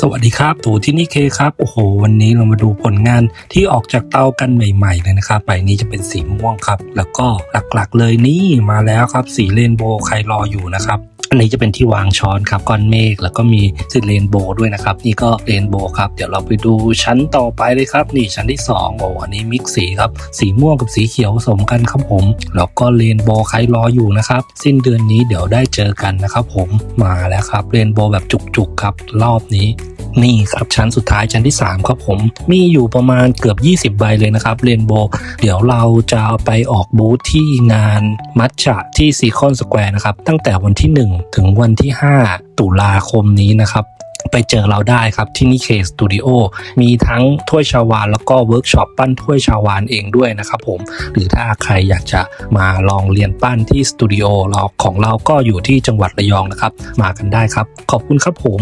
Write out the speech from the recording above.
สวัสดีครับถูที่นี่เคครับ โอ้โห วันนี้เรามาดูผลงานที่ออกจากเตากันใหม่ ๆ เลยนะครับใบนี้จะเป็นสีม่วงครับ แล้วก็หลักๆเลยนี่มาแล้วครับ สีเรนโบว์ใครรออยู่นะครับ อันนี้จะเป็นที่วางช้อนครับก้อนเมฆแล้วก็มีสีเรนโบว์ด้วยนะครับ นี่ก็เรนโบว์ครับเดี๋ยวเราไปดูชั้นต่อไปเลยครับ นี่ชั้นที่2โอ้อันนี้มิกสีครับ สีม่วงกับสีเขียวผสมกันครับผม แล้วก็เรนโบว์ใครรออยู่นะครับ สิ้นเดือนนี้เดี๋ยวได้เจอกันนะครับผมมาแล้วครับเรนโบว์แบบจุกๆครับรอบนี้ นี่ครับชั้นสุดท้ายชั้นที่ 3 ครับผม มีอยู่ประมาณเกือบ 20 ใบเลยนะครับเรนโบว์เดี๋ยวเราจะไปออกบูธที่งานมัชชะที่ซีคอนสแควร์นะครับ ตั้งแต่วันที่ 1 ถึงวันที่ 5 ตุลาคมนี้นะครับไปเจอเราได้ครับที่นิเคสตูดิโอมีทั้งถ้วยชาวานแล้วก็เวิร์กช็อปปั้นถ้วยชาวานเองด้วยนะครับผม หรือถ้าใครอยากจะมาลองเรียนปั้นที่สตูดิโอเราของเราก็อยู่ที่จังหวัดระยองนะครับ มากันได้ครับ ขอบคุณครับผม